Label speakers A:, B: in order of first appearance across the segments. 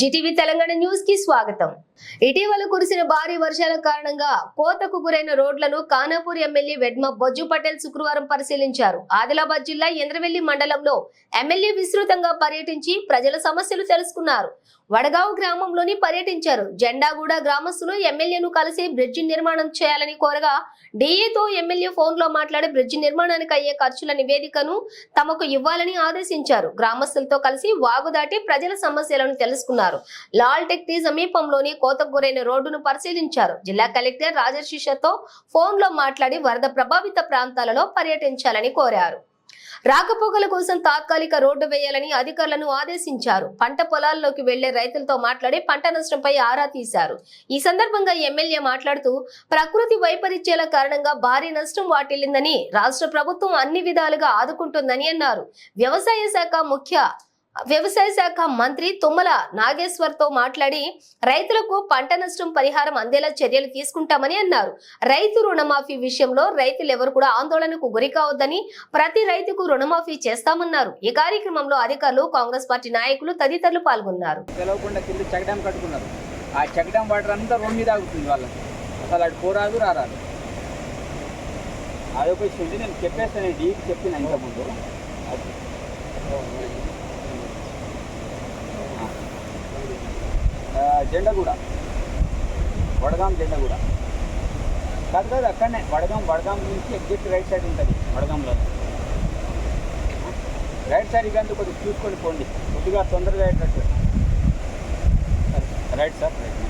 A: జిటివి తెలంగాణ న్యూస్కి స్వాగతం. ఇటీవల కురిసిన భారీ వర్షాల కారణంగా కోతకు గురైన రోడ్లను కానాపూర్ ఎమ్మెల్యే వెడ్మ బొజ్జు పటేల్ శుక్రవారం పరిశీలించారు. ఆదిలాబాద్ జిల్లా ఎంద్రవెల్లి మండలంలో ఎమ్మెల్యే విస్తృతంగా పర్యటించి ప్రజల సమస్యలు తెలుసుకున్నారు. వడగావ్ గ్రామంలోని పర్యటించారు. జెండాగూడ గ్రామస్తులు ఎమ్మెల్యేను కలిసి బ్రిడ్జి నిర్మాణం చేయాలని కోరగా డిఏతో ఎమ్మెల్యే ఫోన్లో మాట్లాడి బ్రిడ్జి నిర్మాణానికి అయ్యే ఖర్చుల నివేదికను తమకు ఇవ్వాలని ఆదేశించారు. గ్రామస్తులతో కలిసి వాగు దాటి ప్రజల సమస్యలను తెలుసుకున్నారు. లాల్ టెక్టీ సమీపంలోని కోతకు గురైన రోడ్డును పరిశీలించారు. జిల్లా కలెక్టర్ రాజశిషతో ఫోన్లో మాట్లాడి వరద ప్రభావిత ప్రాంతాలలో పర్యటించాలని కోరారు. రాకపోకల కోసం తాత్కాలిక రోడ్డు వేయాలని అధికారులను ఆదేశించారు. పంట పొలాల్లోకి వెళ్ళే రైతులతో మాట్లాడి పంట నష్టంపై ఆరా తీశారు. ఈ సందర్భంగా ఎమ్మెల్యే మాట్లాడుతూ ప్రకృతి వైపరీత్యాల కారణంగా భారీ నష్టం వాటిల్లిందని రాష్ట్ర ప్రభుత్వం అన్ని విధాలుగా ఆదుకుంటుందని అన్నారు. వ్యవసాయ శాఖ ముఖ్య వ్యవసాయ శాఖ మంత్రి తుమ్మల నాగేశ్వర్తో మాట్లాడి రైతులకు పంట నష్టం పరిహారం అందేలా చర్యలు తీసుకుంటామని అన్నారు. రైతు రుణమాఫీ విషయంలో రైతులు ఎవరు కూడా ఆందోళనకు గురికావద్దని ప్రతి రైతుకు రుణమాఫీ చేస్తామన్నారు. ఈ కార్యక్రమంలో అధికారులు కాంగ్రెస్ పార్టీ నాయకులు తదితరులు పాల్గొన్నారు.
B: ఆ వాటర్ అంతా రోడ్ మీద ఆగుతుంది వాళ్ళకి. అసలు అటు పోరాదు రారాదు. అదొక నేను చెప్పేస్తాను డీకి చెప్పిన ఇంతకుముందు అది. ఆ, జెండగూడ వడగాం జెండగూడ కాదు కాదు అక్కడనే. వడగాం వడగాం నుంచి ఎగ్జిట్ రైట్ సైడ్ ఉంటుంది వడగాంలో. రైట్ సైడ్ ఇవ్వండి కొద్దిగా చూసుకొని పోండి. కొద్దిగా తొందరగా అయ్యేటట్టు. Right sir right.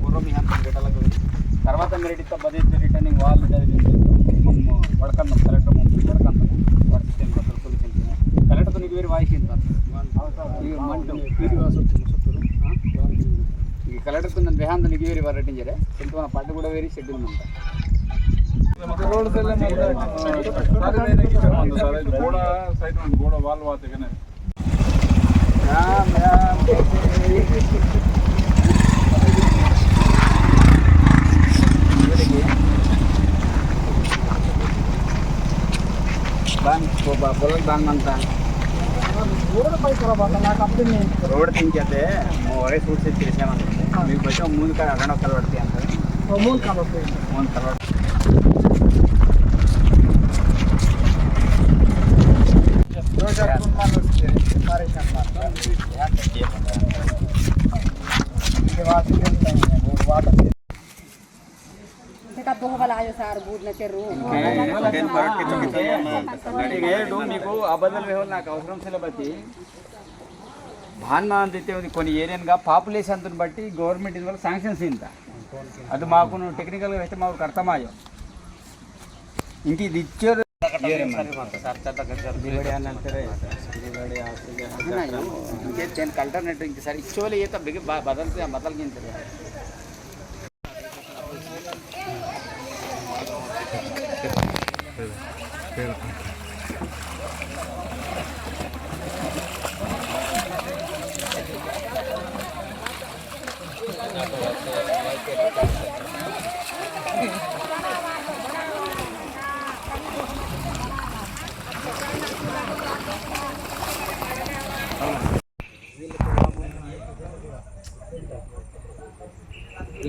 B: పూర్వం మీ అంత తర్వాత మీరు ఇట్లా బదిలీ రిటర్నింగ్ వాళ్ళు చదివింది. కలెక్టర్తో నన్ను విహాంత నీకు వేరు వరటించరే కొంత పంట కూడా వేరి షెడ్యూల్ ఉంటా
C: ರೋಡ್ ಸರ್ ಇದು ಗೋಡ ಸೈಡ್ ಒಂದು ಗೋಡ ವಾಲ್ ವಾತಿಗೆ
B: రామ్ రామ్ పొలం బాగుందంతా రోడ్ తించేస్తే ఒరే సూట్ చేసామనుకుంటే మీకు వచ్చి మూడు కాడ రెండు ఒక్కలు పడతాయి అంటారు మూడు కలర్
D: సార్ బూట్ల చెర్రు
B: ఏడు మీకు అబద్ధాలు వేయాలి నాకు అవసరం సిలబతి అంత ఉంది కొన్ని ఏరియాగా పాపులేషన్ బట్టి గవర్నమెంట్ ఇది వల్ల శాంక్షన్స్ ఇంత అది మాకు టెక్నికల్గా వేస్తే మాకు అర్థమాయో ఇంక ఇది ఇచ్చారు ఇంకేం అల్టర్నేట్ ఇంక సరే ఇచ్చోళ్ళు ఈత బిగి బదలితే బదలిగించారు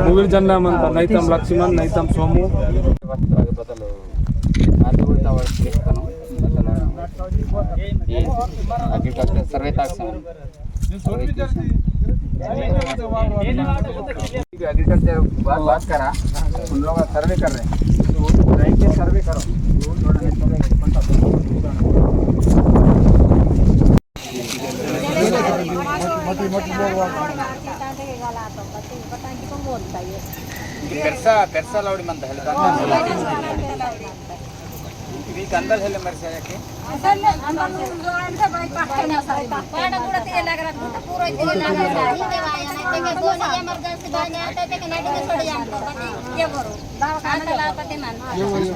E: मुगिर जन्ना मंता नैतम लक्ष्मण नैतम सोमू
B: బదులు అది కూడా చేస్తాను అగ్రికల్చర్ సర్వే తాక్సాం एग्रीकल्चर बात बात करा उन लोग सर्वे कर रहे हैं राइट के सर्वे करो పెర్సా పెర్సా లౌడి
F: పెర్సా పెర్సా ಲೌಡಿ ಮಂತ ಹೇಳಿ వీక్ అందరు వెళ్ళి మరి సరేకి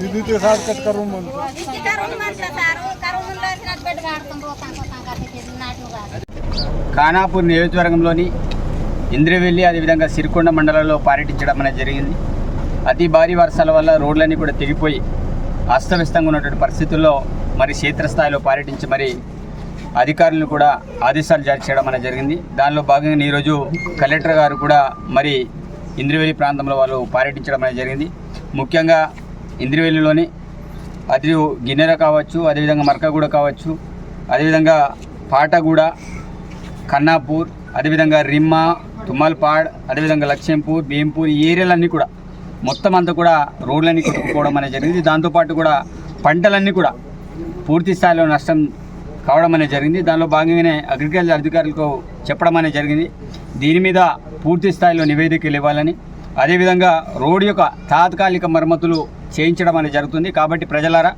B: విద్యుత్ నియోజకవర్గంలోని ఇంద్రవెల్లి అదేవిధంగా సిరికొండ మండలంలో పర్యటించడం అనేది జరిగింది. అతి భారీ వర్షాల వల్ల రోడ్లన్నీ కూడా తెగిపోయి అస్తవ్యస్తంగా ఉన్నటువంటి పరిస్థితుల్లో మరి క్షేత్రస్థాయిలో పర్యటించి మరి అధికారులను కూడా ఆదేశాలు జారీ చేయడం అనేది జరిగింది. దానిలో భాగంగా ఈరోజు కలెక్టర్ గారు కూడా మరి ఇంద్రవెల్లి ప్రాంతంలో వాళ్ళు పర్యటించడం అనేది జరిగింది. ముఖ్యంగా ఇంద్రవెల్లిలోని అది గిన్నెర కావచ్చు అదేవిధంగా మరకగూడ కావచ్చు అదేవిధంగా పాటగూడ కన్నాపూర్ అదేవిధంగా రిమ్మా తుమ్మల్పాడ్ అదేవిధంగా లక్ష్మీపూర్ భీంపూర్ ఈ ఏరియాలన్నీ కూడా మొత్తం అంతా కూడా రోడ్లన్నీ కొట్టుకోవడం అనేది జరిగింది. దాంతోపాటు కూడా పంటలన్నీ కూడా పూర్తి స్థాయిలో నష్టం కావడం అనేది జరిగింది. దానిలో భాగంగానే అగ్రికల్చర్ అధికారులకు చెప్పడం అనేది జరిగింది. దీని మీద పూర్తి స్థాయిలో నివేదికలు ఇవ్వాలని అదేవిధంగా రోడ్డు యొక్క తాత్కాలిక మరమ్మతులు చేయించడం అనేది జరుగుతుంది. కాబట్టి ప్రజలారా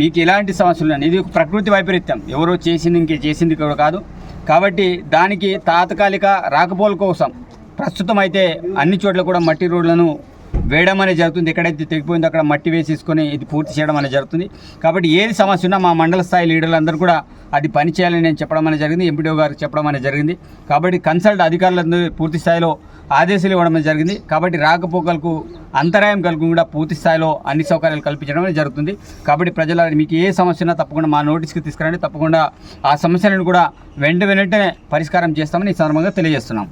B: మీకు ఎలాంటి సమస్యలు ఇది ప్రకృతి వైపరీత్యం. ఎవరో చేసింది ఇంకే చేసింది కూడా కాదు. కాబట్టి దానికి తాత్కాలిక రాకపోల కోసం ప్రస్తుతం అయితే అన్ని చోట్ల కూడా మట్టి రోడ్లను వేయడం అనేది జరుగుతుంది. ఎక్కడైతే తెగిపోయిందో అక్కడ మట్టి వేసేసుకొని ఇది పూర్తి చేయడం అనేది జరుగుతుంది. కాబట్టి ఏది సమస్య ఉన్నా మా మండల స్థాయి లీడర్లందరూ కూడా అది పని చేయాలని నేను చెప్పడం అనేది జరిగింది. ఎంపీడీఓ గారికి చెప్పడం అనేది జరిగింది. కాబట్టి కన్సల్ట్ అధికారులందరూ పూర్తి స్థాయిలో ఆదేశాలు ఇవ్వడం జరిగింది. కాబట్టి రాకపోకలకు అంతరాయం కలుగు పూర్తి స్థాయిలో అన్ని సౌకర్యాలు కల్పించడం జరుగుతుంది. కాబట్టి ప్రజల మీకు ఏ సమస్య తప్పకుండా మా నోటీస్కి తీసుకురండి. తప్పకుండా ఆ సమస్యలను కూడా వెంట వెంటనే పరిష్కారం చేస్తామని ఈ సందర్భంగా తెలియజేస్తున్నాం.